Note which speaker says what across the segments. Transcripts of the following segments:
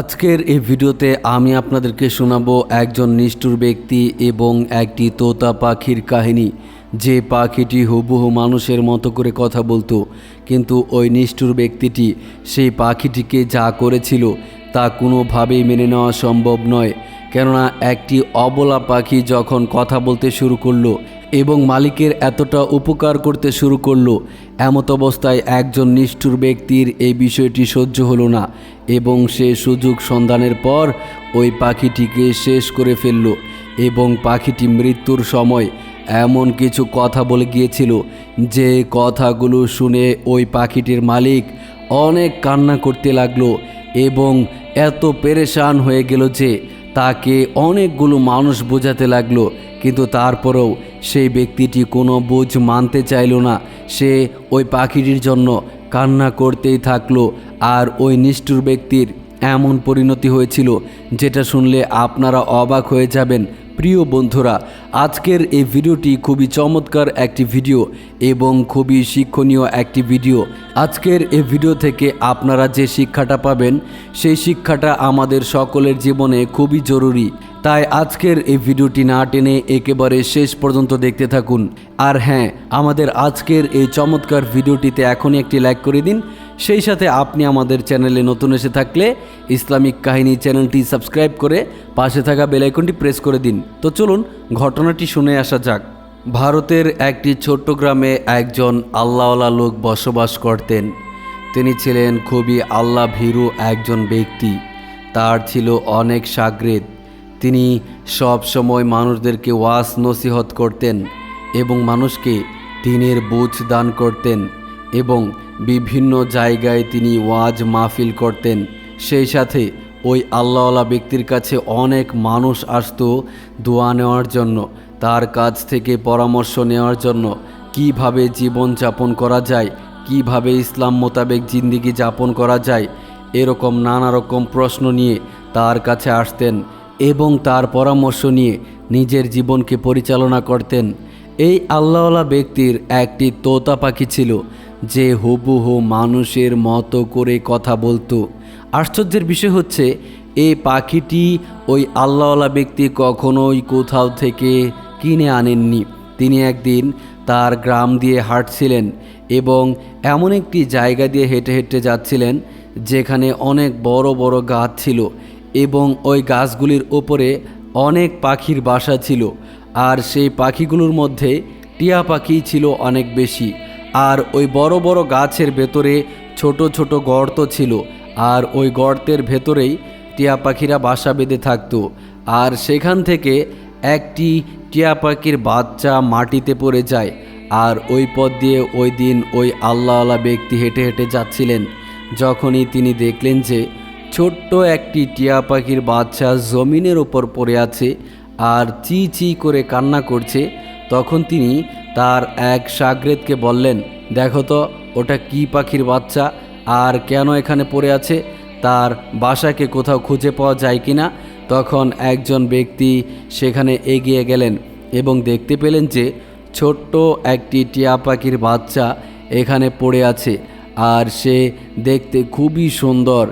Speaker 1: আজকের এই ভিডিওতে আমি আপনাদেরকে শোনাবো একজন নিষ্ঠুর ব্যক্তি এবং একটি তোতা পাখির কাহিনী। যে পাখিটি হুবহু মানুষের মতো করে কথা বলতো, কিন্তু ওই নিষ্ঠুর ব্যক্তিটি সেই পাখিটিকে যা করেছিল তা কোনোভাবেই মেনে নেওয়া সম্ভব নয়। কেননা একটি অবলা পাখি যখন কথা বলতে শুরু করল এবং মালিকের এতটা উপকার করতে শুরু করল। এমত অবস্থায় একজন নিষ্ঠুর ব্যক্তির এই বিষয়টি সহ্য হলো না এবং সে সুযোগ সন্ধানের পর ওই পাখিটিকে শেষ করে ফেলল এবং পাখিটি মৃত্যুর সময় এমন কিছু কথা বলে গিয়েছিল যে কথাগুলো শুনে ওই পাখিটির মালিক অনেক কান্না করতে লাগল এবং এত পেরেশান হয়ে গেল যে তাকে অনেকগুলো মানুষ বোঝাতে লাগল, কিন্তু তারপরেও সেই ব্যক্তিটি কোনো বোঝ মানতে চাইল না। সে ওই পাখিটির জন্য কান্না করতেই থাকল আর ওই নিষ্ঠুর ব্যক্তির এমন পরিণতি হয়েছিল, যেটা শুনলে আপনারা অবাক হয়ে যাবেন। প্রিয় বন্ধুরা, আজকের এই ভিডিওটি খুবই চমৎকার একটি ভিডিও এবং খুবই শিক্ষণীয় একটি ভিডিও। আজকের এই ভিডিও থেকে আপনারা যে শিক্ষাটা পাবেন, সেই শিক্ষাটা আমাদের সকলের জীবনে খুবই জরুরি। তাই আজকের এই ভিডিওটি না টেনে একেবারে শেষ পর্যন্ত দেখতে থাকুন। আর হ্যাঁ আমাদের আজকের এই চমৎকার ভিডিওটিতে এখনই একটি লাইক করে দিন। সেই সাথে আপনি আমাদের চ্যানেলে নতুন এসে থাকলে ইসলামিক কাহিনী চ্যানেলটি সাবস্ক্রাইব করে পাশে থাকা বেলাইকনটি প্রেস করে দিন। তো চলুন ঘটনাটি শুনে আসা যাক। ভারতের একটি ছোট্ট গ্রামে একজন আল্লাহওয়ালা লোক বসবাস করতেন। তিনি ছিলেন খুবই আল্লাহ ভীরু একজন ব্যক্তি। তার ছিল অনেক সাগরেদ। তিনি সব সময় মানুষদেরকে ওয়াস নসিহত করতেন এবং মানুষকে দিনের বুঝ দান করতেন এবং বিভিন্ন জায়গায় তিনি ওয়াজ মাহফিল করতেন। সেই সাথে ওই আল্লাহওয়ালা ব্যক্তির কাছে অনেক মানুষ আসতো দোয়া নেওয়ার জন্য, তার কাছ থেকে পরামর্শ নেওয়ার জন্য। কীভাবে জীবন যাপন করা যায়, কীভাবে ইসলাম মোতাবেক জিন্দিগি যাপন করা যায়, এরকম নানা রকম প্রশ্ন নিয়ে তার কাছে আসতেন এবং তার পরামর্শ নিয়ে নিজের জীবনকে পরিচালনা করতেন। এই আল্লাহওয়ালা ব্যক্তির একটি তোতা পাখি ছিল যে হুবহু মানুষের মতো করে কথা বলতো। আশ্চর্যের বিষয় হচ্ছে এই পাখিটি ওই আল্লাহওয়ালা ব্যক্তি কখনোই কোথাও থেকে কিনে আনেননি। তিনি একদিন তার গ্রাম দিয়ে হাঁটছিলেন এবং এমন একটি জায়গা দিয়ে হেঁটে হেঁটে যাচ্ছিলেন, যেখানে অনেক বড় বড় গাছ ছিল এবং ওই গাছগুলির ওপরে অনেক পাখির বাসা ছিল। আর সেই পাখিগুলোর মধ্যে টিয়া পাখি ছিল অনেক বেশি। আর ওই বড় বড় গাছের ভেতরে ছোট ছোট গর্ত ছিল, আর ওই গর্তের ভেতরেই টিয়া পাখিরা বাসা বেঁধে থাকতো। আর সেখান থেকে একটি টিয়া পাখির বাচ্চা মাটিতে পড়ে যায়, আর ওই পথ দিয়ে ওই দিন ওই আল্লাহওয়ালা ব্যক্তি হেঁটে হেঁটে যাচ্ছিলেন। যখনই তিনি দেখলেন যে ছোট্ট একটি টিয়া পাখির বাচ্চা জমিনের ওপর পড়ে আছে, আর চি চি করে কান্না করছে, তখন তিনি তার এক সাগরেদকে বললেন, দেখো তো, ওটা কি পাখির বাচ্চা? আর কেন এখানে পড়ে আছে? তার বাসাকে কোথাও খুঁজে পাওয়া যায় কি না? তখন একজন ব্যক্তি সেখানে এগিয়ে গেলেন এবং দেখতে পেলেন যে, ছোট্ট একটি টিয়া পাখির বাচ্চা এখানে পড়ে আছে। আর সে দেখতে খুবই সুন্দর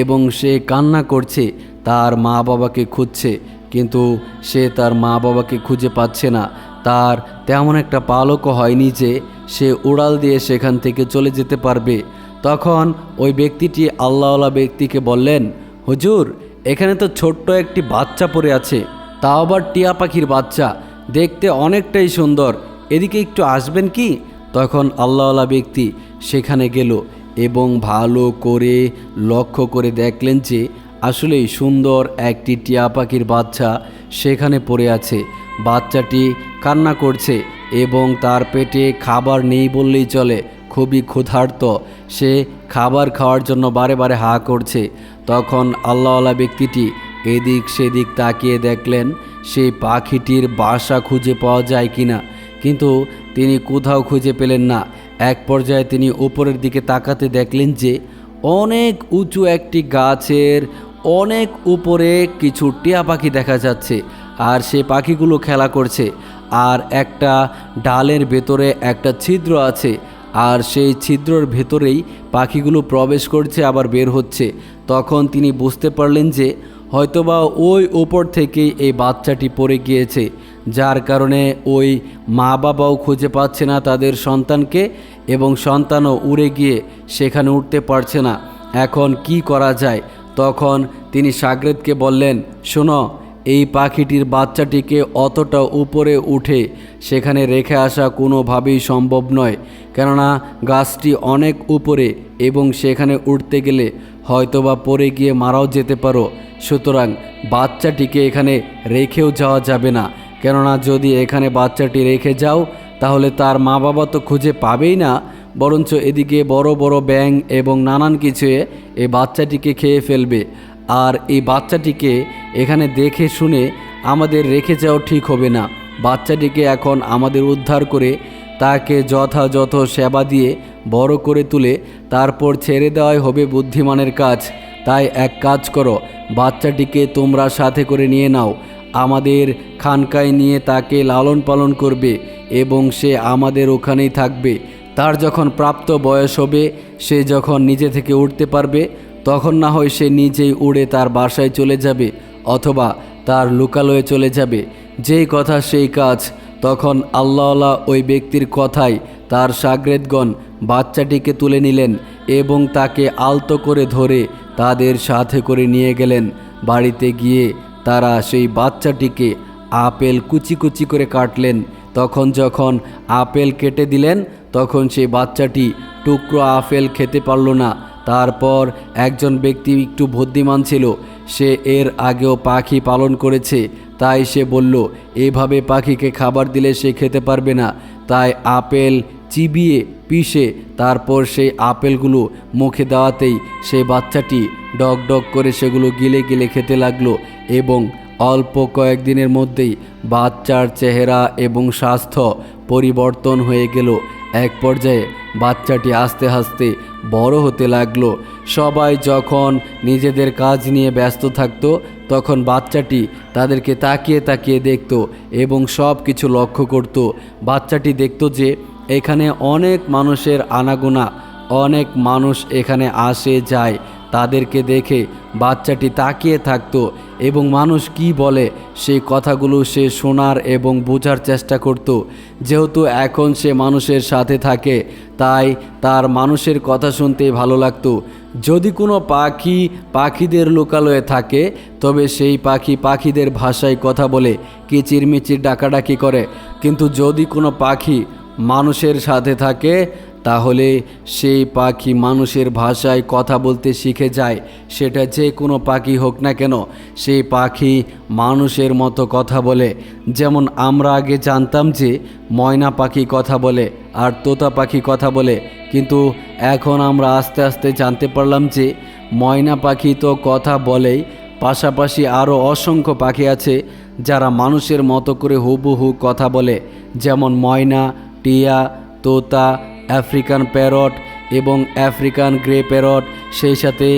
Speaker 1: এবং সে কান্না করছে, তার মা বাবাকে খুঁজছে, কিন্তু সে তার মা বাবাকে খুঁজে পাচ্ছে না। তার তেমন একটা পালকও হয়নি যে সে উড়াল দিয়ে সেখান থেকে চলে যেতে পারবে। তখন ওই ব্যক্তিটি আল্লাহওয়ালা ব্যক্তিকে বললেন, হুজুর, এখানে তো ছোট্ট একটি বাচ্চা পড়ে আছে। তা আবার টিয়া পাখির বাচ্চা। দেখতে অনেকটাই সুন্দর। এদিকে একটু আসবেন কি? তখন আল্লাহওয়ালা ব্যক্তি সেখানে গেল এবং ভালো করে লক্ষ্য করে দেখলেন যে আসলেই সুন্দর একটি টিয়া পাখির বাচ্চা সেখানে পড়ে আছে। বাচ্চাটি কান্না করছে এবং তার পেটে খাবার নেই বললেই চলে। খুবই ক্ষুধার্ত। সে খাবার খাওয়ার জন্য বারে বারে হা করছে। তখন আল্লাহওয়ালা ব্যক্তিটি এদিক সেদিক তাকিয়ে দেখলেন, সেই পাখিটির বাসা খুঁজে পাওয়া যায় কিনা। কিন্তু তিনি কোথাও খুঁজে পেলেন না। এক পর্যায়ে তিনি উপরের দিকে তাকাতে দেখলেন যে, অনেক উঁচু একটি গাছের অনেক উপরে কিছু টিয়া পাখি দেখা যাচ্ছে, আর সে পাখিগুলো খেলা করছে, আর একটা ডালের ভেতরে একটা ছিদ্র আছে, আর সেই ছিদ্রর ভেতরেই পাখিগুলো প্রবেশ করছে, আবার বের হচ্ছে। তখন তিনি বুঝতে পারলেন যে, হয়তোবা ওই ওপর থেকেই এই বাচ্চাটি পড়ে গিয়েছে, যার কারণে ওই মা বাবাও খুঁজে পাচ্ছে না তাদের সন্তানকে, এবং সন্তানও উড়ে গিয়ে সেখানে উঠতে পারছে না। এখন কি করা যায়? তখন তিনি সাগরেদকে বললেন, শোনো, এই পাখিটির বাচ্চাটিকে অতটা উপরে উঠে সেখানে রেখে আসা কোনোভাবেই সম্ভব নয়। কেননা গাছটি অনেক উপরে এবং সেখানে উঠতে গেলে হয়তোবা পড়ে গিয়ে মারাও যেতে পারো। সুতরাং বাচ্চাটিকে এখানে রেখেও যাওয়া যাবে না। কেননা যদি এখানে বাচ্চাটি রেখে যাও, তাহলে তার মা বাবা তো খুঁজে পাবেই না। বরঞ্চ এদিকে বড় বড় ব্যাং এবং নানান কিছুয়ে এই বাচ্চাটিকে খেয়ে ফেলবে। আর এই বাচ্চাটিকে এখানে দেখে শুনে আমাদের রেখে যাওয়া ঠিক হবে না। বাচ্চাটিকে এখন আমাদের উদ্ধার করে তাকে যথাযথ সেবা দিয়ে বড় করে তুলে তারপর ছেড়ে দেওয়াই হবে বুদ্ধিমানের কাজ। তাই এক কাজ করো, বাচ্চাটিকে তোমরা সাথে করে নিয়ে নাও। আমাদের খানকায় নিয়ে তাকে লালন পালন করবে এবং সে আমাদের ওখানেই থাকবে। তার যখন প্রাপ্ত বয়স হবে, সে যখন নিজে থেকে উঠতে পারবে, তখন না হয় সে নিজেই উড়ে তার বাসায় চলে যাবে অথবা তার লোকালয়ে চলে যাবে। যেই কথা সেই কাজ, তখন আল্লাহওয়ালা ওই ব্যক্তির কথায় তার সাগরেদগণ বাচ্চাটিকে তুলে নিলেন এবং তাকে আলতো করে ধরে তাদের সাথে করে নিয়ে গেলেন। বাড়িতে গিয়ে তারা সেই বাচ্চাটিকে আপেল কুচি কুচি করে কাটলেন। তখন যখন আপেল কেটে দিলেন তখন সেই বাচ্চাটি টুকরো আপেল খেতে পারল না। তারপর একজন ব্যক্তি একটু বুদ্ধিমান ছিল। সে এর আগেও পাখি পালন করেছে। তাই সে বলল, এভাবে পাখিকে খাবার দিলে সে খেতে পারবে না। তাই আপেল চিবিয়ে পিষে তারপর সেই আপেলগুলো মুখে দেওয়াতেই সেই বাচ্চাটি ডগ ডগ করে সেগুলো গিলে গিলে খেতে লাগল এবং অল্প কয়েকদিনের মধ্যেই বাচ্চার চেহারা এবং স্বাস্থ্য পরিবর্তন হয়ে গেল। এক পর্যায়ে বাচ্চাটি আস্তে আস্তে বড় হতে লাগল। সবাই যখন নিজেদের কাজ নিয়ে ব্যস্ত থাকত, তখন বাচ্চাটি তাদেরকে তাকিয়ে তাকিয়ে দেখত এবং সব কিছু লক্ষ্য করত। বাচ্চাটি দেখত যে এখানে অনেক মানুষের আনাগোনা, অনেক মানুষ এখানে আসে, যায়। তাদেরকে দেখে বাচ্চাটি তাকিয়ে থাকতো এবং মানুষ কি বলে সেই কথাগুলো সে শোনার এবং বোঝার চেষ্টা করত। যেহেতু এখন সে মানুষের সাথে থাকে, তাই তার মানুষের কথা শুনতে ভালো লাগতো। যদি কোনো পাখি পাখিদের লোকালয়ে থাকে, তবে সেই পাখি পাখিদের ভাষায় কথা বলে, কিচিরমিচির ডাকাডাকি করে। কিন্তু যদি কোনো পাখি মানুষের সাথে থাকে তাহলে সেই পাখি মানুষের ভাষায় কথা বলতে শিখে যায়। সেটা যে কোনো পাখি হোক না কেন, সেই পাখি মানুষের মতো কথা বলে। যেমন আমরা আগে জানতাম যে ময়না পাখি কথা বলে আর তোতা পাখি কথা বলে, কিন্তু এখন আমরা আস্তে আস্তে জানতে পারলাম যে ময়না পাখি তো কথা বলেই, পাশাপাশি আরও অসংখ্য পাখি আছে যারা মানুষের মতো করে হুবহু কথা বলে। যেমন ময়না, টিয়া, তোতা আফ্রিকান প্যারট এবং আফ্রিকান গ্রে প্যারট, সেই সাথে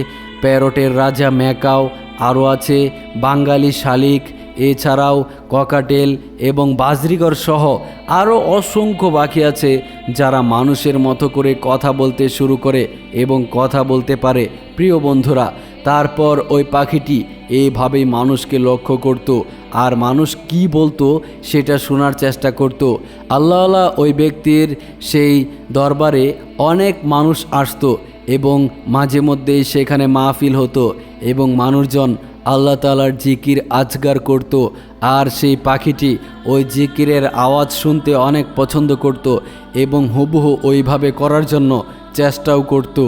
Speaker 1: প্যারটের রাজা ম্যাকাও, আরও আছে বাঙালি শালিক, এছাড়াও ককাটেল এবং বাজরিগর সহ আরও অসংখ্য বাকি আছে যারা মানুষের মতো করে কথা বলতে শুরু করে এবং কথা বলতে পারে। প্রিয় বন্ধুরা তারপর ওই পাখিটি এইভাবেই মানুষকে লক্ষ্য করত। আর মানুষ কি বলতো, সেটা শোনার চেষ্টা করত। আল্লাহ ওই ব্যক্তির সেই দরবারে অনেক মানুষ আসতো এবং মাঝে মধ্যেই সেখানে মাহফিল হতো এবং মানুষজন আল্লাহ তালার জিকির আজগার করত। আর সেই পাখিটি ওই জিকিরের আওয়াজ শুনতে অনেক পছন্দ করত এবং হুবহু ওইভাবে করার জন্য চেষ্টাও করত।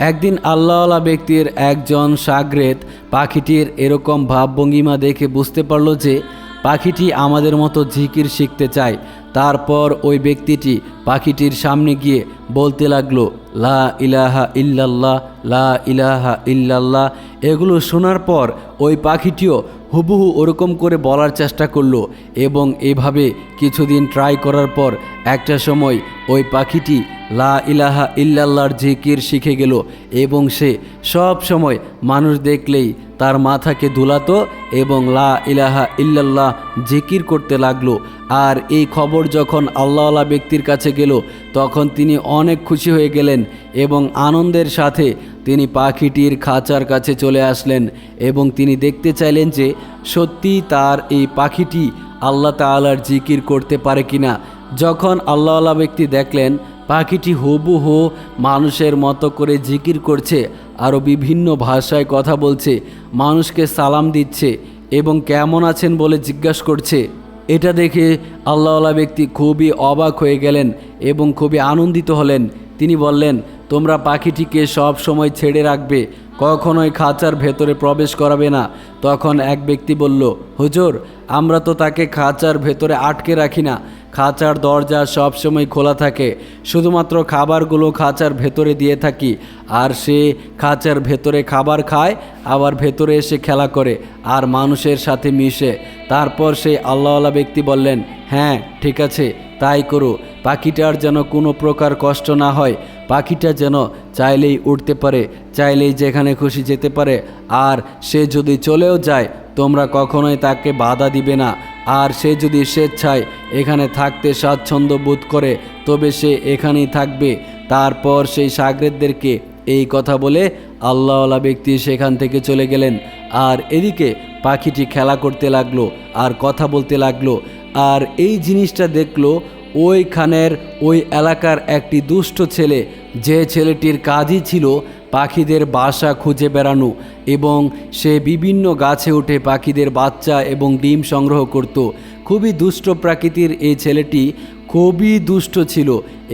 Speaker 1: একদিন আল্লাহওয়ালা ব্যক্তির একজন সাগরেত পাখিটির এরকম ভাবভঙ্গিমা দেখে বুঝতে পারল যে পাখিটি আমাদের মতো ঝিকির শিখতে চায়। তারপর ওই ব্যক্তিটি পাখিটির সামনে গিয়ে বলতে লাগল লা ইলাহা ইল্লাল্লাহ, লা ইলাহা ইল্লাল্লাহ, এগুলো শোনার পর ওই পাখিটিও হুবহু ওরকম করে বলার চেষ্টা করল এবং এভাবে কিছুদিন ট্রাই করার পর একটা সময় ওই পাখিটি লা ইলাহা ইল্লাল্লাহর জিকির শিখে গেল এবং সে সব সময় মানুষ দেখলেই তার মাথাকে দুলাতো এবং লা ইলাহা ইল্লাল্লাহ জিকির করতে লাগল। আর এই খবর যখন আল্লাহওয়ালা ব্যক্তির কাছে গেল তখন তিনি অনেক খুশি হয়ে গেলেন এবং আনন্দের সাথে তিনি পাখিটির খাঁচার কাছে চলে আসলেন এবং তিনি দেখতে চাইলেন যে সত্যি তার এই পাখিটি আল্লাহ তাআলার জিকির করতে পারে কিনা। যখন আল্লাহওয়ালা ব্যক্তি দেখলেন, পাখিটি হুবহু মানুষের মতো করে জিকির করছে আরও বিভিন্ন ভাষায় কথা বলছে, মানুষকে সালাম দিচ্ছে এবং কেমন আছেন বলে জিজ্ঞাসা করছে। এটা দেখে আল্লাহওয়ালা ব্যক্তি খুবই অবাক হয়ে গেলেন এবং খুবই আনন্দিত হলেন। তিনি বললেন, তোমরা পাখিটিকে সব সময় ছেড়ে রাখবে, কখনোই খাঁচার ভেতরে প্রবেশ করাবে না। তখন এক ব্যক্তি বলল, হুজুর, আমরা তো তাকে খাঁচার ভেতরে আটকে রাখি না। খাঁচার দরজা সব সময় খোলা থাকে। শুধুমাত্র খাবারগুলো খাঁচার ভেতরে দিয়ে থাকি। আর সে খাঁচার ভেতরে খাবার খায়, আবার ভেতরে এসে খেলা করে, আর মানুষের সাথে মিশে। তারপর সেই আল্লাহওয়ালা ব্যক্তি বললেন হ্যাঁ ঠিক আছে, তাই করো। পাখিটার যেন কোনো প্রকার কষ্ট না হয়, পাখিটা যেন চাইলেই উঠতে পারে, চাইলেই যেখানে খুশি যেতে পারে। আর সে যদি চলেও যায়, তোমরা কখনোই তাকে বাধা দিবে না। আর সে যদি স্বেচ্ছায় এখানে থাকতে স্বাচ্ছন্দ্য বোধ করে, তবে সে এখানেই থাকবে। তারপর সেই সাগরেদদেরকে এই কথা বলে আল্লাহওয়ালা ব্যক্তি সেখান থেকে চলে গেলেন। আর এদিকে পাখিটি খেলা করতে লাগল, আর কথা বলতে লাগল, আর এই জিনিসটা দেখল ওইখানের ওই এলাকার একটি দুষ্ট ছেলে। যে ছেলেটির কাজই ছিল পাখিদের বাসা খুঁজে বেড়ানো এবং সে বিভিন্ন গাছে উঠে পাখিদের বাচ্চা এবং ডিম সংগ্রহ করত। খুবই দুষ্ট প্রকৃতির এই ছেলেটি খুবই দুষ্ট ছিল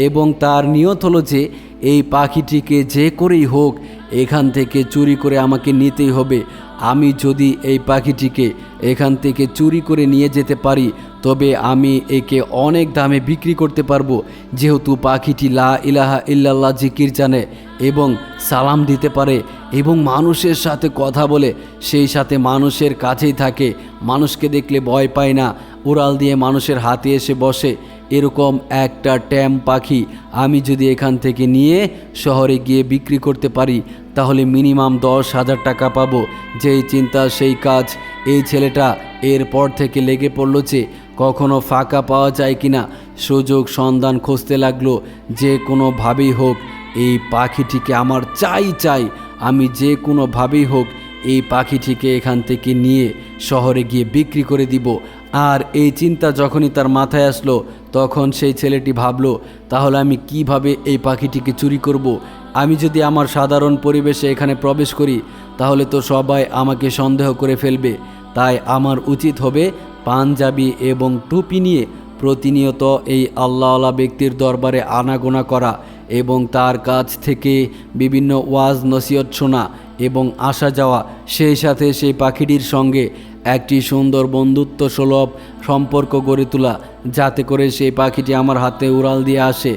Speaker 1: এবং তার নিয়ত হলো যে এই পাখিটিকে যে করেই হোক, এখান থেকে চুরি করে আমাকে নিতেই হবে। আমি যদি এই পাখিটিকে এখান থেকে চুরি করে নিয়ে যেতে পারি, তবে আমি একে অনেক দামে বিক্রি করতে পারব। যেহেতু পাখিটি লা ইলাহা ইল্লাল্লাহ জিকির জানে এবং সালাম দিতে পারে এবং মানুষের সাথে কথা বলে, সেই সাথে মানুষের কাছেই থাকে। মানুষকে দেখলে ভয় পায় না। উড়াল দিয়ে মানুষের হাতে এসে বসে। এরকম একটা ট্যাম পাখি আমি যদি এখান থেকে নিয়ে শহরে গিয়ে বিক্রি করতে পারি, তাহলে মিনিমাম দশ হাজার টাকা পাবো। যেই চিন্তা, সেই কাজ। এই ছেলেটা এরপর থেকে লেগে পড়ল যে, কখনো ফাঁকা পাওয়া যায় কিনা। সুযোগ সন্ধান খুঁজতে লাগল, যে কোনোভাবেই হোক, এই পাখিটিকে আমার চাই চাই। আমি যে কোনোভাবেই হোক, এই পাখিটিকে এখান থেকে নিয়ে শহরে গিয়ে বিক্রি করে দিব। আর এই চিন্তা যখনই তার মাথায় আসলো, তখন সেই ছেলেটি ভাবলো, তাহলে আমি কীভাবে এই পাখিটিকে চুরি করব। আমি যদি আমার সাধারণ পরিবেশে এখানে প্রবেশ করি, তাহলে তো সবাই আমাকে সন্দেহ করে ফেলবে তাই আমার উচিত হবে পাঞ্জাবি এবং টুপি নিয়ে প্রতিনিয়ত এই আল্লাহওয়ালা ব্যক্তির দরবারে আনাগোনা করা এবং তার কাছ থেকে বিভিন্ন ওয়াজ নসিহত শোনা এবং আসা যাওয়া সেই সাথে সেই পাখিটির সঙ্গে একটি সুন্দর বন্ধুত্ব সুলভ সম্পর্ক গড়ে তোলা, যাতে করে সেই পাখিটি আমার হাতে উড়াল দিয়ে আসে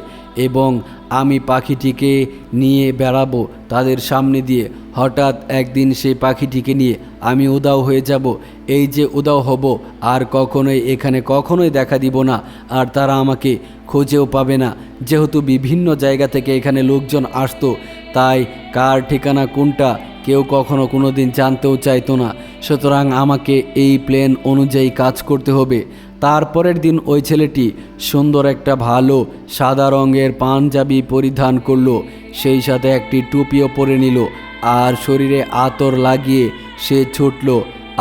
Speaker 1: এবং আমি পাখিটিকে নিয়ে বেড়াবো তাদের সামনে দিয়ে। হঠাৎ একদিন সেই পাখিটিকে নিয়ে আমি উদাও হয়ে যাব। এই যে উদাও হব, আর কখনোই এখানে কখনোই দেখা দিব না, আর তারা আমাকে খুঁজেও পাবে না। যেহেতু বিভিন্ন জায়গা থেকে এখানে লোকজন আসতো, তাই কার ঠিকানা কোনটা কেউ কখনো কোনো দিন জানতেও চাইতো না, সুতরাং আমাকে এই প্ল্যান অনুযায়ী কাজ করতে হবে। তারপরের দিন ওই ছেলেটি সুন্দর একটা ভালো সাদা রঙের পাঞ্জাবি পরিধান করল, সেই সাথে একটি টুপিও পরে নিল আর শরীরে আতর লাগিয়ে সে ছুটল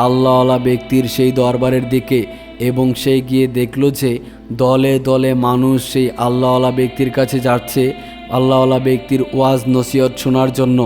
Speaker 1: আল্লাহওয়ালা ব্যক্তির সেই দরবারের দিকে এবং সে গিয়ে দেখল যে দলে দলে মানুষ সেই আল্লাহওয়ালা ব্যক্তির কাছে যাচ্ছে, আল্লাহওয়ালা ব্যক্তির ওয়াজ নসিহত শোনার জন্য।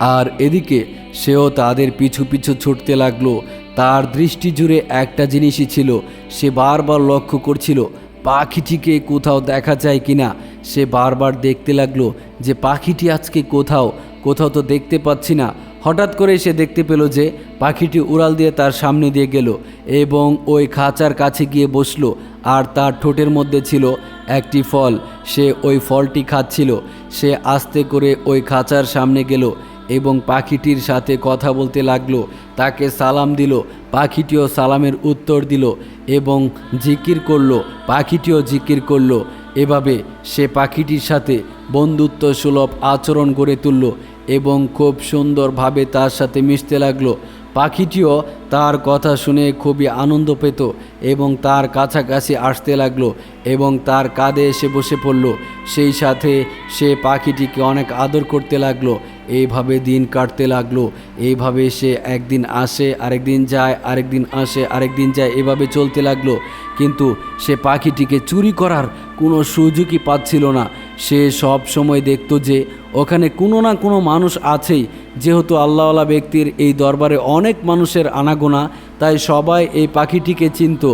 Speaker 1: আর এদিকে সেও তাদের পিছু পিছু ছুটতে লাগল। তার দৃষ্টি জুড়ে একটা জিনিসই ছিল, সে বারবার লক্ষ্য করছিল, পাখিটিকে কোথাও দেখা যায় কিনা। সে বারবার দেখতে লাগল যে পাখিটি আজকে কোথাও কোথাও তো দেখতে পাচ্ছি না। হঠাৎ করে সে দেখতে পেল যে পাখিটি উড়াল দিয়ে তার সামনে দিয়ে গেল এবং ওই খাঁচার কাছে গিয়ে বসল আর তার ঠোঁটের মধ্যে ছিল একটি ফল। সে ওই ফলটি খাচ্ছিল। সে আস্তে করে ওই খাঁচার সামনে গেল এবং পাখিটির সাথে কথা বলতে লাগল। তাকে সালাম দিল, পাখিটিও সালামের উত্তর দিল এবং জিকির করল, পাখিটিও জিকির করল। এভাবে সে পাখিটির সাথে বন্ধুত্ব সুলভ আচরণ গড়ে তুলল এবং খুব সুন্দরভাবে তার সাথে মিশতে লাগল। পাখিটিও তার কথা শুনে খুবই আনন্দ পেত এবং তার কাছাকাছি আসতে লাগল এবং তার কাঁধে এসে বসে পড়ল। সেই সাথে সে পাখিটিকে অনেক আদর করতে লাগল, এইভাবে দিন কাটতে লাগল, এইভাবে সে একদিন আসে, আরেকদিন যায়, আরেকদিন আসে, আরেকদিন যায়, এভাবে চলতে লাগল। কিন্তু সে পাখিটিকে চুরি করার কোনো সুযোগই পাচ্ছিল না। সে সব সময় দেখতো যে ওখানে কোনো না কোনো মানুষ আছেই। যেহেতু আল্লাহওয়ালা ব্যক্তির এই দরবারে অনেক মানুষের আনাগোনা তাই সবাই এই পাখিটিকে চিনত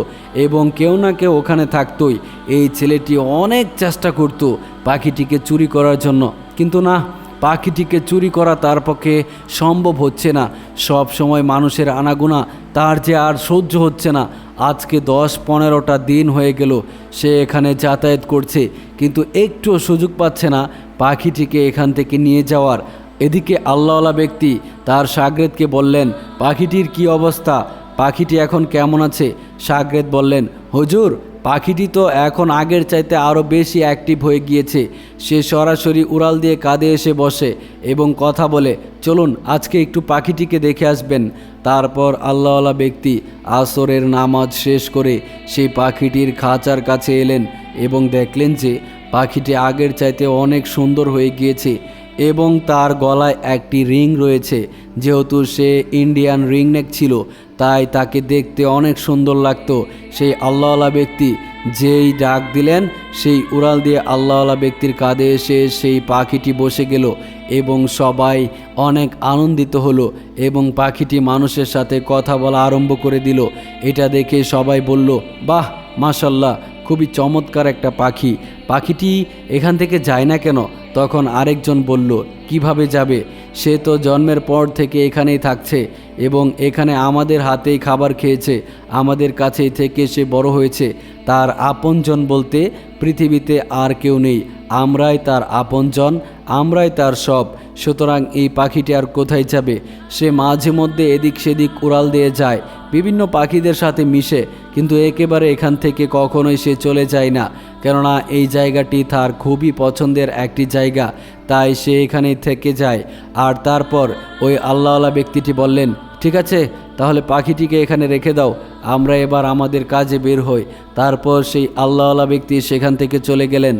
Speaker 1: এবং কেউ না কেউ ওখানে থাকতোই। এই ছেলেটি অনেক চেষ্টা করত পাখিটিকে চুরি করার জন্য। কিন্তু না, পাখিটিকে চুরি করা তার পক্ষে সম্ভব হচ্ছে না। সব সময় মানুষের আনাগোনা, তার যে আর সহ্য হচ্ছে না। আজকে দশ পনেরোটা দিন হয়ে গেল, সে এখানে যাতায়াত করছে। কিন্তু একটু সুযোগ পাচ্ছে না পাখিটিকে এখান থেকে নিয়ে যাওয়ার। এদিকে আল্লাহওয়ালা ব্যক্তি তার সাগরেদকে বললেন, পাখিটির কি অবস্থা? পাখিটি এখন কেমন আছে? সাগরেদ বললেন, হুজুর, পাখিটি তো এখন আগের চাইতে আরও বেশি অ্যাক্টিভ হয়ে গিয়েছে। সে সরাসরি উড়াল দিয়ে কাঁধে এসে বসে এবং কথা বলে, চলুন, আজকে একটু পাখিটিকে দেখে আসবেন। তারপর আল্লাহওয়ালা ব্যক্তি আসরের নামাজ শেষ করে সেই পাখিটির খাঁচার কাছে এলেন এবং দেখলেন যে পাখিটি আগের চাইতে অনেক সুন্দর হয়ে গিয়েছে। এবং তার গলায় একটি রিং রয়েছে। যেহেতু সে ইন্ডিয়ান রিং নেক ছিল, তাই তাকে দেখতে অনেক সুন্দর লাগতো। সেই আল্লাহওয়ালা ব্যক্তি যেই ডাক দিলেন, সেই উড়াল দিয়ে আল্লাহওয়ালা ব্যক্তির কাঁধে এসে সেই পাখিটি বসে গেল এবং সবাই অনেক আনন্দিত হলো এবং পাখিটি মানুষের সাথে কথা বলা আরম্ভ করে দিল। এটা দেখে সবাই বলল, বাহ, মাশাল্লাহ খুবই চমৎকার একটা পাখি। পাখিটি এখান থেকে যায় না কেন? তখন আরেকজন বলল, কীভাবে যাবে? সে তো জন্মের পর থেকে এখানেই থাকছে এবং এখানে আমাদের হাতেই খাবার খেয়েছে। আমাদের কাছেই থেকে সে বড় হয়েছে। তার আপনজন বলতে, পৃথিবীতে আর কেউ নেই। আমরাই তার আপনজন, আমরাই তার সব। সুতরাং এই পাখিটি আর কোথায় যাবে? সে মাঝে মধ্যে এদিক সেদিক উড়াল দিয়ে যায়। বিভিন্ন পাখিদের সাথে মিশে, কিন্তু একেবারে এখান থেকে কখনোই সে চলে যায় না। কেননা এই জায়গাটি তার খুবই পছন্দের একটি জায়গা, তাই সে এখানেই থেকে যায়। আর তারপর ওই আল্লাহওয়ালা ব্যক্তিটি বললেন, ঠিক আছে, তাহলে পাখিটিকে এখানে রেখে দাও, আমরা এবার আমাদের কাজে বের হই। তারপর সেই আল্লাহওয়ালা ব্যক্তি সেখান থেকে চলে গেলেন।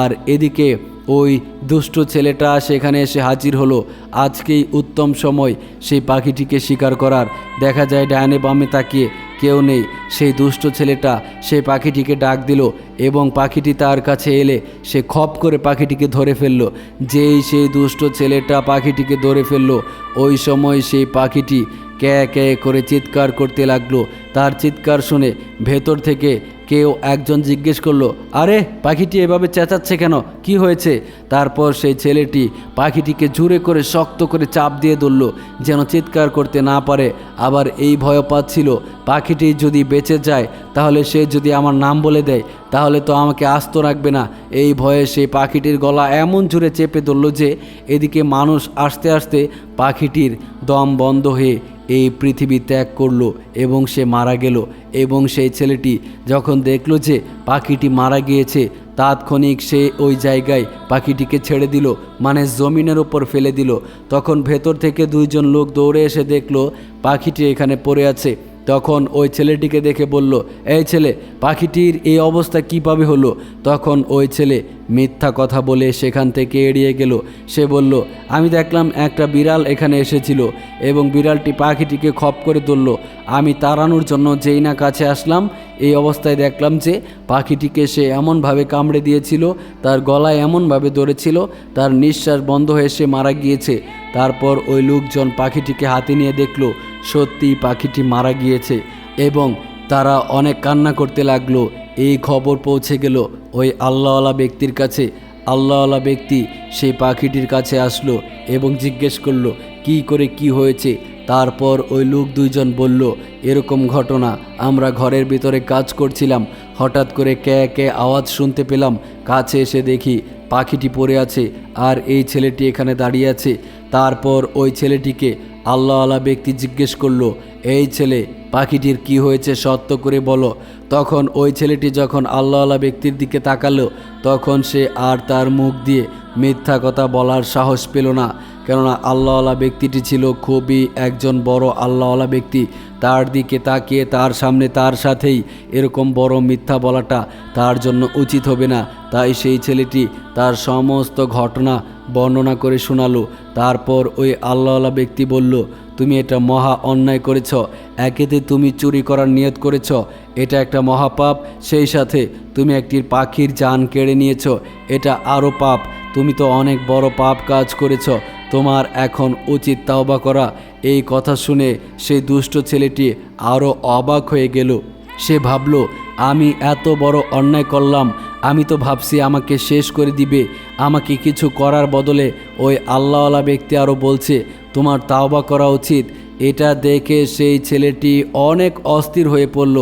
Speaker 1: আর এদিকে ওই দুষ্ট ছেলেটা সেখানে এসে হাজির হলো। আজকেই উত্তম সময় সেই পাখিটিকে শিকার করার। দেখা যায় ডায়নে বামে তাকিয়ে কেউ নেই। সেই দুষ্ট ছেলেটা সেই পাখিটিকে ডাক দিল এবং পাখিটি তার কাছে এলে সে খপ করে পাখিটিকে ধরে ফেলল। যেই সেই দুষ্ট ছেলেটা পাখিটিকে ধরে ফেলল, ওই সময় সেই পাখিটি ক্যা ক্যা করে চিৎকার করতে লাগল। তার চিৎকার শুনে ভেতর থেকে কেউ একজন জিজ্ঞেস করল, আরে, পাখিটি এভাবে চেঁচাচ্ছে কেন? কি হয়েছে? তারপর সেই ছেলেটি পাখিটিকে জুড়ে করে শক্ত করে চাপ দিয়ে ধরল, যেন চিৎকার করতে না পারে। আবার এই ভয় পাচ্ছিল পাখিটি যদি বেঁচে যায়, তাহলে সে যদি আমার নাম বলে দেয়, তাহলে তো আমাকে আস্ত রাখবে না। এই ভয়ে সেই পাখিটির গলা এমন জুড়ে চেপে ধরল যে, এদিকে মানুষ আসতে আসতে পাখিটির দম বন্ধ হয়ে এই পৃথিবী ত্যাগ করল এবং সে মারা গেল। এবং সেই ছেলেটি যখন দেখল যে পাখিটি মারা গিয়েছে, তাৎক্ষণিক সে ওই জায়গায় পাখিটিকে ছেড়ে দিল মানে জমিনের ওপর ফেলে দিল। তখন ভেতর থেকে দুইজন লোক দৌড়ে এসে দেখল পাখিটি এখানে পড়ে আছে। তখন ওই ছেলেটিকে দেখে বলল, এই ছেলে, পাখিটির এই অবস্থা কীভাবে হলো? তখন ওই ছেলে মিথ্যা কথা বলে সেখান থেকে এড়িয়ে গেল। সে বলল, আমি দেখলাম একটা বিড়াল এখানে এসেছিল এবং বিড়ালটি পাখিটিকে খপ করে তুলল আমি তাড়ানোর জন্য যেই না কাছে আসলাম, এই অবস্থায় দেখলাম যে পাখিটিকে সে এমনভাবে কামড়ে দিয়েছিল, তার গলায় এমনভাবে ধরেছিল, তার নিঃশ্বাস বন্ধ হয়ে সে মারা গিয়েছে। তারপর ওই লোকজন পাখিটিকে হাতে নিয়ে দেখল সত্যি পাখিটি মারা গিয়েছে এবং তারা অনেক কান্না করতে লাগল। এই খবর পৌঁছে গেল। ওই আল্লাহওয়ালা ব্যক্তির কাছে। আল্লাহওয়ালা ব্যক্তি সেই পাখিটির কাছে আসলো এবং জিজ্ঞেস করল, কি করে কি হয়েছে? তারপর ওই লোক দুইজন বলল, এরকম ঘটনা, আমরা ঘরের ভিতরে কাজ করছিলাম। হঠাৎ করে ক্যা ক্যা আওয়াজ শুনতে পেলাম। কাছে এসে দেখি পাখিটি পড়ে আছে আর এই ছেলেটি এখানে দাঁড়িয়ে আছে। তারপর ওই ছেলেটিকে আল্লাহওয়ালা ব্যক্তি জিজ্ঞেস করল, এই ছেলে পাখিটির কি হয়েছে সত্য করে বলো। তখন ওই ছেলেটি যখন আল্লাহওয়ালা ব্যক্তির দিকে তাকালো, তখন সে আর তার মুখ দিয়ে মিথ্যা কথা বলার সাহস পেল না। কেননা আল্লাহওয়ালা ব্যক্তিটি ছিল খুবই একজন বড় আল্লাহওয়ালা ব্যক্তি। তার দিকে তাকিয়ে তার সামনে তার সাথেই এরকম বড় মিথ্যা বলাটা তার জন্য উচিত হবে না। তাই সেই ছেলেটি তার সমস্ত ঘটনা বর্ণনা করে শোনালো। তারপর ওই আল্লাহওয়ালা ব্যক্তি বলল তুমি এটা মহা অন্যায় করেছ, একেতে তুমি চুরি করার নিয়ত করেছ, এটা একটা মহাপাপ, সেই সাথে তুমি একটি পাখির জান কেড়ে নিয়েছ, এটা আরও পাপ, তুমি তো অনেক বড় পাপ কাজ করেছ, তোমার এখন উচিত তাওবা করা। এই কথা শুনে সেই দুষ্ট ছেলেটি আরও অবাক হয়ে গেল। সে ভাবল, আমি এত বড় অন্যায় করলাম, আমি তো ভাবছি আমাকে শেষ করে দিবে, আমাকে কিছু করার বদলে ওই আল্লাহওয়ালা ব্যক্তি আরও বলছে তোমার তাওবা করা উচিত। এটা দেখে সেই ছেলেটি অনেক অস্থির হয়ে পড়ল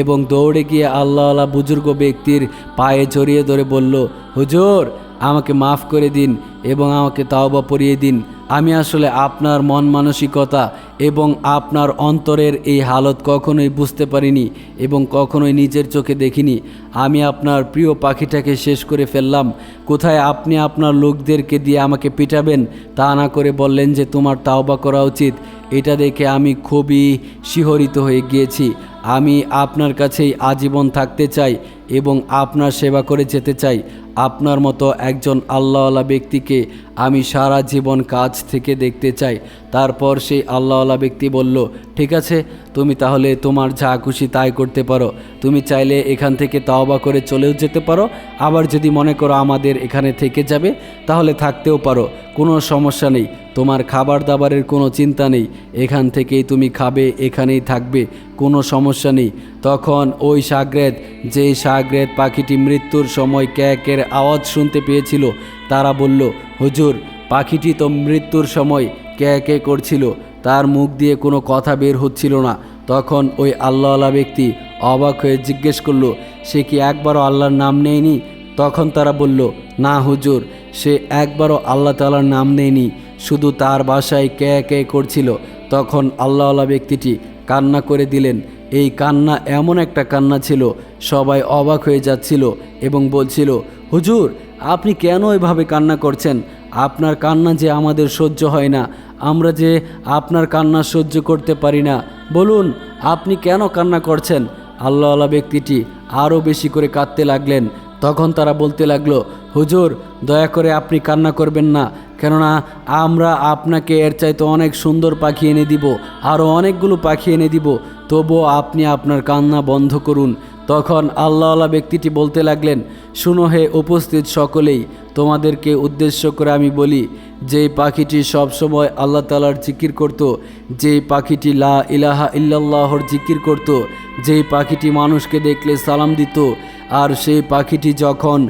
Speaker 1: এবং দৌড়ে গিয়ে আল্লাহ আল্লাহ বুজুর্গ ব্যক্তির পায়ে জড়িয়ে ধরে বলল, হুজুর আমাকে মাফ করে দিন এবং আমাকে তাওবা পরিয়ে দিন। আমি আসলে আপনার মন মানসিকতা এবং আপনার অন্তরের এই হালত কখনোই বুঝতে পারিনি এবং কখনোই নিজের চোখে দেখিনি। আমি আপনার প্রিয় পাখিটাকে শেষ করে ফেললাম। কোথায় আপনি আপনার লোকদেরকে দিয়ে আমাকে পিটাবেন তা না করে বললেন যে তোমার তাওবা করা উচিত। এটা দেখে আমি খুবই শিহরিত হয়ে গিয়েছি। আমি আপনার কাছেই আজীবন থাকতে চাই এবং আপনার সেবা করে যেতে চাই। আপনার মতো একজন আল্লাহওয়ালা ব্যক্তিকে আমি সারা জীবন কাজ থেকে দেখতে চাই। তারপর সেই আল্লাহওয়ালা ব্যক্তি বলল, ঠিক আছে, তুমি তাহলে তোমার যা খুশি তাই করতে পারো। তুমি চাইলে এখান থেকে তাওবা করে চলেও যেতে পারো। আবার যদি মনে করো আমাদের এখানে থেকে যাবে, তাহলে থাকতেও পারো। কোনো সমস্যা নেই। তোমার খাবার দাবারের কোনো চিন্তা নেই। এখান থেকেই তুমি খাবে, এখানেই থাকবে। কোনো সমস্যা নেই। তখন ওই সাগরেদ, যেই সাগরেদ পাখিটি মৃত্যুর সময় ক্যাকের আওয়াজ শুনতে পেয়েছিল। তারা বলল, হুজুর, পাখিটি তো মৃত্যুর সময় কে কে করছিল? তার মুখ দিয়ে কোনো কথা বের হচ্ছিল না। তখন ওই আল্লাহওয়ালা ব্যক্তি অবাক হয়ে জিজ্ঞেস করল, সে কি একবারও আল্লাহর নাম নেয়নি? তখন তারা বলল, না হুজুর, সে একবারও আল্লাহ তালার নাম নেয়নি, শুধু তার বাসায় কে কে করছিল। তখন আল্লাহওয়ালা ব্যক্তিটি কান্না করে দিলেন। এই কান্না এমন একটা কান্না ছিল, সবাই অবাক হয়ে যাচ্ছিল এবং বলছিল হুজুর, আপনি কেন এভাবে কান্না করছেন? আপনার কান্না যে আমাদের সহ্য হয় না, আমরা যে আপনার কান্না সহ্য করতে পারি না। বলুন, আপনি কেন কান্না করছেন? আল্লাহওয়ালা ব্যক্তিটি আরও বেশি করে কাঁদতে লাগলেন। তখন তারা বলতে লাগল, হুজুর, দয়া করে আপনি কান্না করবেন না। কেননা আমরা আপনাকে এর চাইতে অনেক সুন্দর পাখি এনে দিব, আরও অনেকগুলো পাখি এনে দিব। তবুও আপনি আপনার কান্না বন্ধ করুন। তখন আল্লাহওয়ালা ব্যক্তিটি বলতে লাগলেন, শুনো হে উপস্থিত সকলেই, তোমাদেরকে উদ্দেশ্য করে আমি বলি, যেই পাখিটি সবসময় আল্লাহ তালার জিকির করত, যেই পাখিটি লা ইলাহা ইল্লাল্লাহর জিকির করত, যেই পাখিটি মানুষকে দেখলে সালাম দিত, আর সেই পাখিটি যখন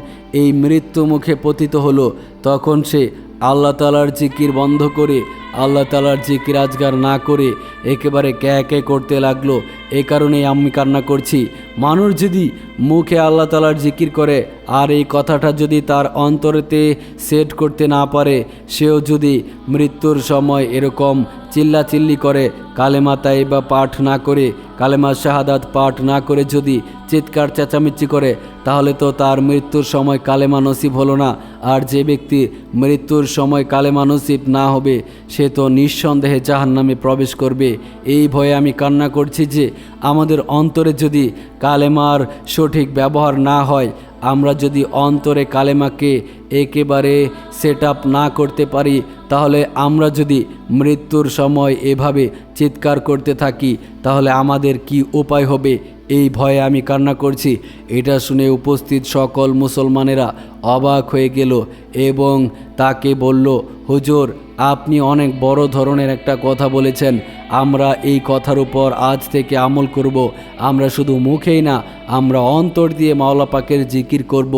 Speaker 1: এই মৃত্যু মুখে পতিত হলো, তখন সে আল্লাহ তালার জিকির বন্ধ করে, আল্লাহ তালার জিকির আজগার না করে একেবারে ক্যা ক্যা করতে লাগল, এ কারণেই আমি কান্না করছি। মানুষ যদি মুখে আল্লাহ তালার জিকির করে, আর এই কথাটা যদি তার অন্তরেতে সেট করতে না পারে, সেও যদি মৃত্যুর সময় এরকম চিল্লাচিল্লি করে, কালেমা তাইবা পাঠ না করে, কালেমা শাহাদাত পাঠ না করে যদি চিৎকার চেঁচামেচি করে, তাহলে তো তার মৃত্যুর সময় কালেমা নসিব হলো না। আর যে ব্যক্তি মৃত্যুর সময় কালেমা নসিব না হবে, সে তো নিঃসন্দেহে জাহান নামে প্রবেশ করবে। এই ভয়ে আমি কান্না করছি যে, আমাদের অন্তরে যদি কালেমার সঠিক ব্যবহার না হয় আমরা যদি অন্তরে কালেমাকে একেবারে সেট না করতে পারি, তাহলে আমরা যদি মৃত্যুর সময় এভাবে চিৎকার করতে থাকি, তাহলে আমাদের কি উপায় হবে? এই ভয়ে আমি কান্না করছি। এটা শুনে উপস্থিত সকল মুসলমানেরা অবাক হয়ে গেল এবং তাকে বলল, হুজুর, আপনি অনেক বড় ধরনের একটা কথা বলেছেন। আমরা এই কথার উপর আজ থেকে আমল করব। আমরা শুধু মুখেই না আমরা অন্তর দিয়ে মাওলা পাকের জিকির করব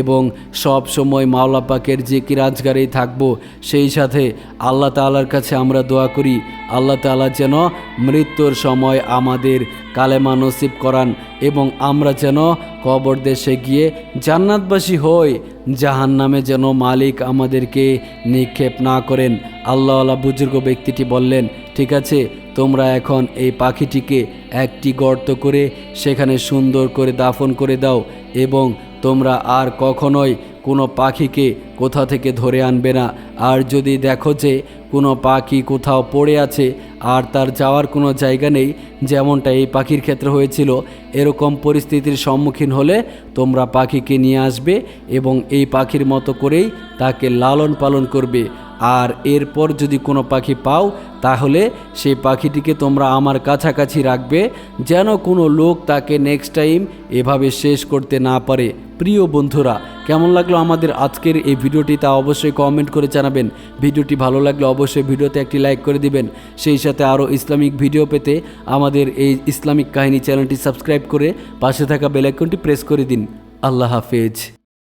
Speaker 1: এবং সব সময় মাওলা পাকের জিকির আজগারেই থাকব। সেই সাথে আল্লাহ তাআলার কাছে আমরা দোয়া করি, আল্লাহ তাআলা যেন মৃত্যুর সময় আমাদের কালেমা নসিব করান এবং আমরা যেন কবর দেশে গিয়ে জান্নাতবাসী হই জাহান নামে যেন মালিক আমাদেরকে নিক্ষেপ না করেন। আল্লাহ আল্লাহ বুজুর্গ ব্যক্তিটি বললেন, ঠিক আছে তোমরা এখন এই পাখিটিকে একটি গর্ত করে সেখানে সুন্দর করে দাফন করে দাও এবং তোমরা আর কখনোই কোনো পাখিকে কোথা থেকে ধরে আনবে না। আর যদি দেখো যে কোনো পাখি কোথাও পড়ে আছে আর তার যাওয়ার কোনো জায়গা নেই, যেমনটা এই পাখির ক্ষেত্রে হয়েছিল, এরকম পরিস্থিতির সম্মুখীন হলে তোমরা পাখিকে নিয়ে আসবে এবং এই পাখির মতো করেই তাকে লালন পালন করবে। আর এরপর যদি কোনো পাখি পাও, তাহলে সেই পাখিটিকে তোমরা আমার কাছাকাছি রাখবে, যেন কোনো লোক তাকে নেক্সট টাইম এভাবে শেষ করতে না পারে। প্রিয় বন্ধুরা, কেমন লাগল আমাদের আজকের এই ভিডিওটি তা অবশ্যই কমেন্ট করে জানাবেন। ভিডিওটি ভালো লাগলে অবশ্যই ভিডিওতে একটি লাইক করে দিবেন। সেই সাথে আরও ইসলামিক ভিডিও পেতে আমাদের এই ইসলামিক কাহিনী চ্যানেলটি সাবস্ক্রাইব করে পাশে থাকা বেলাইকনটি প্রেস করে দিন। আল্লাহ হাফেজ।